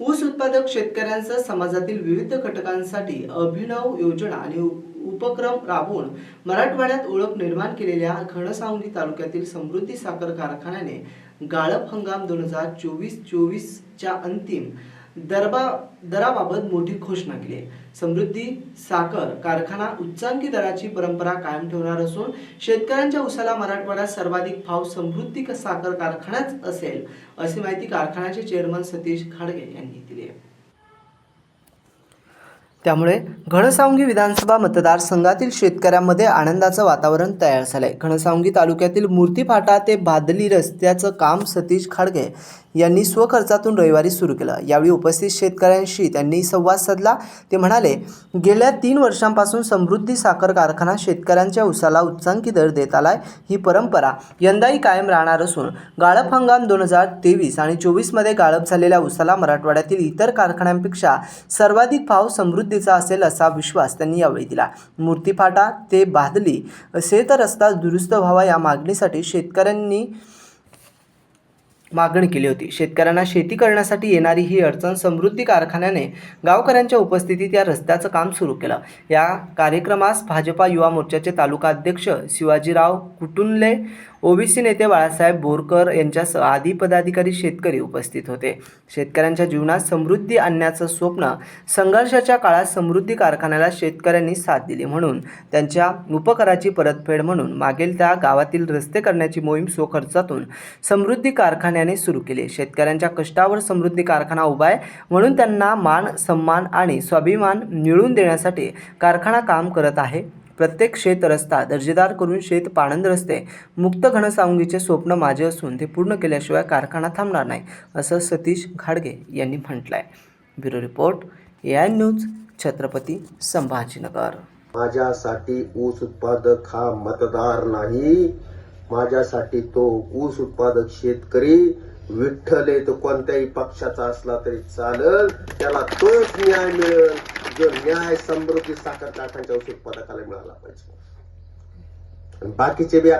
ऊस उत्पादक शेतकऱ्यांसह समाजातील विविध घटकांसाठी अभिनव योजना आणि उपक्रम राबवून मराठवाड्यात ओळख निर्माण केलेल्या घनसावंगी तालुक्यातील समृद्धी साखर कारखान्याने गाळप हंगाम दोन हजार चोवीस चोवीसच्या अंतिम दरबा दराबाबत मोठी घोषणा केली आहे. समृद्धी साखर कारखाना उच्चांकी दराची परंपरा कायम ठेवणार असून शेतकऱ्यांच्या उसाला मराठवाड्यात सर्वाधिक भाव समृद्धी साखर कारखान्याच असेल अशी माहिती कारखान्याचे चेअरमन सतीश खाडगे यांनी दिली आहे. त्यामुळे घनसावंगी विधानसभा मतदारसंघातील शेतकऱ्यांमध्ये आनंदाचं वातावरण तयार झालंय. घनसावंगी तालुक्यातील मूर्तीफाटा ते भादली रस्त्याचं काम सतीश खाडगे यांनी स्वखर्चातून रविवारी सुरू केलं. यावेळी उपस्थित शेतकऱ्यांशी त्यांनी संवाद साधला. ते म्हणाले गेल्या तीन वर्षांपासून समृद्धी साखर कारखाना शेतकऱ्यांच्या उसाला उच्चांकी दर देत आलाय. ही परंपरा यंदाही कायम राहणार असून गाळप हंगाम दोन हजार तेवीस आणि चोवीसमध्ये गाळप झालेल्या उसाला मराठवाड्यातील इतर कारखान्यांपेक्षा सर्वाधिक भाव मदतीचा असेल असा विश्वास त्यांनी यावेळी दिला. मूर्तीफाटा ते बादली शेत रस्ता दुरुस्त व्हावा या मागणीसाठी शेतकऱ्यांनी मागणी केली होती. शेतकऱ्यांना शेती करण्यासाठी येणारी ही अडचण समृद्धी कारखान्याने गावकऱ्यांच्या उपस्थितीत या रस्त्याचं काम सुरू केलं. या कार्यक्रमास भाजपा युवा मोर्चाचे तालुका अध्यक्ष शिवाजीराव कुटुंले ओबीसी नेते बाळासाहेब बोरकर यांच्यासह आदी पदाधिकारी शेतकरी उपस्थित होते. शेतकऱ्यांच्या जीवनात समृद्धी आणण्याचं स्वप्न संघर्षाच्या काळात समृद्धी कारखान्याला शेतकऱ्यांनी साथ दिली म्हणून त्यांच्या उपकराची परतफेड म्हणून मागील त्या गावातील रस्ते करण्याची मोहीम स्वखर्चातून समृद्धी कारखान्याने सुरू केली. शेतकऱ्यांच्या कष्टावर समृद्धी कारखाना उभा आहे म्हणून त्यांना मान सन्मान आणि स्वाभिमान मिळवून देण्यासाठी कारखाना काम करत आहे. प्रत्येक शेत रस्ता दर्जेदार करून शेत पाणंद रस्ते मुक्त घनसावंगीचे स्वप्न माझे असून ते पूर्ण केल्याशिवाय कारखाना थांबणार नाही असं सतीश घाडगे यांनी म्हटलं आहे bureau report A I news Chhatrapati Sambhajinagar. माझ्यासाठी ऊस उत्पादक हा मतदार नाही माझ्यासाठी तो ऊस उत्पादक शेतकरी. विठ्ठल आहे तो कोणत्याही पक्षाचा असला तरी चालल त्याला तोच न्याय मिळेल. जो न्याय समृद्धी साखर कारखान्याच्या औषध पदकाला मिळाला पाहिजे. बाकीचे बी